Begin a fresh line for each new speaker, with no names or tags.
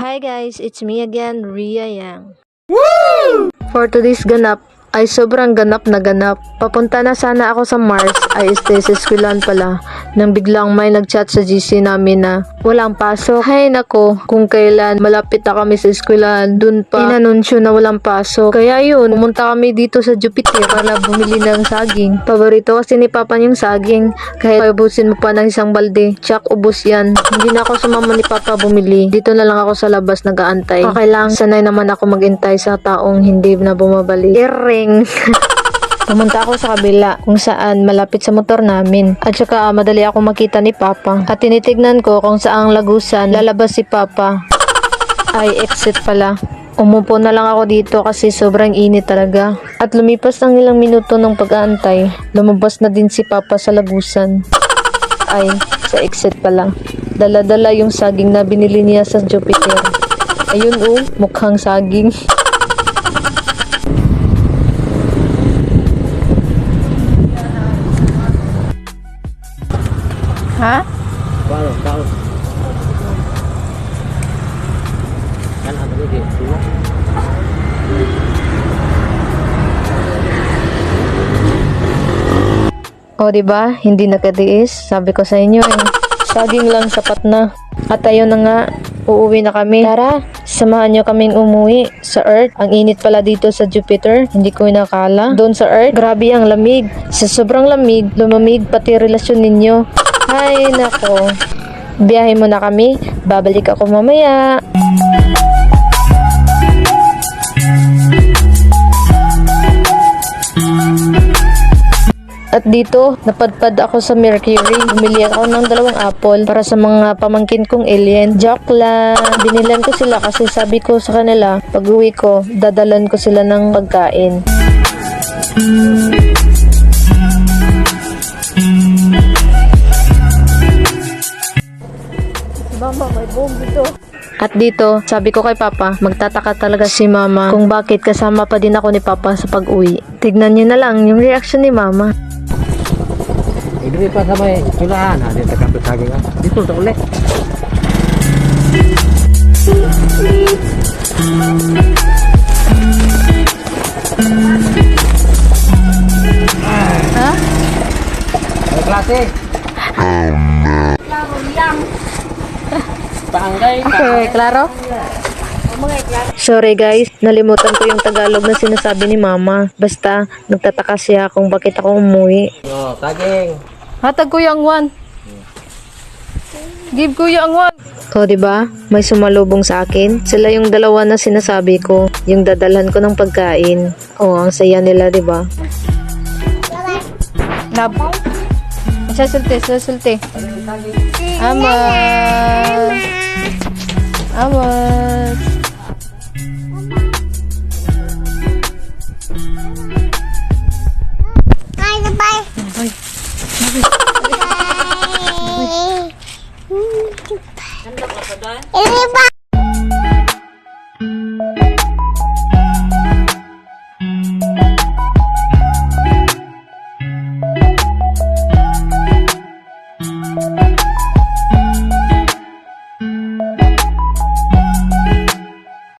Hi guys, it's me again, Ria Yang. For today's ganap, ay sobrang ganap na ganap. Papunta na sana ako sa Mars, ay stay sa eskwelahan pala. Nang biglang may nagchat sa GC namin na walang pasok. Hay nako, kung kailan malapit na kami sa eskwelahan, dun pa inanunsyo na walang pasok. Kaya yun, pumunta kami dito sa Jupiter para bumili ng saging. Paborito kasi ni Papa yung saging. Kahit pabusin mo pa ng isang balde, tsak ubos yan. Hindi na ako sumama ni Papa bumili. Dito na lang ako sa labas nag-aantay. Okay lang, sanay naman ako magintay sa taong hindi na bumabalik. Iring! Pumunta ako sa kabila kung saan malapit sa motor namin. At saka ah, madali ako makita ni Papa. At tinitignan ko kung saang lagusan lalabas si Papa. Ay, exit pala. Umupo na lang ako dito kasi sobrang init talaga. At lumipas ng ilang minuto ng pag-aantay, lumabas na din si Papa sa lagusan. Ay, sa exit pala. Dala-dala yung saging na binili niya sa Jupiter. Ayun oh, mukhang saging.
Ha?
Baru tahu. Kan ada di dulu.
O, di ba? Hindi nakatiis. Sabi ko sa inyo eh. Saging lang sapat na. At ayun na nga, uuwi na kami. Tara, samahan nyo kaming umuwi sa Earth. Ang init pala dito sa Jupiter. Hindi ko inakala. Doon sa Earth, grabe ang lamig. Sa sobrang lamig, lumamig pati relasyon ninyo. Ay, nako. Biyahe mo na kami. Babalik ako mamaya. At dito, napadpad ako sa Mercury. Bumili ako ng dalawang apple para sa mga pamangkin kong alien. Joke lang. Binilan ko sila kasi sabi ko sa kanila, pag uwi ko, dadalan ko sila ng pagkain.
Mama,
At dito, sabi ko kay Papa, magtataka talaga si Mama kung bakit kasama pa din ako ni Papa sa pag-uwi. Tignan niyo na lang yung reaction ni Mama.
Ini pa sa may tulahan. Ada terkapit lagi kan. Itu tak boleh.
Ha?
Ada kelas eh. Panggay.
Okay, klaro?
Sorry guys, nalimutan ko yung Tagalog na sinasabi ni Mama. Basta, nagtataka siya kung bakit ako umuwi.
Yo, saging.
Hatag kuya ang one. Give kuya ang one.
O, di ba? May sumalubong sa akin. Sila yung dalawa na sinasabi ko, yung dadalhan ko ng pagkain. O, ang saya nila, di ba?
Lab. Sasulti, sasulti. Amat. Amat.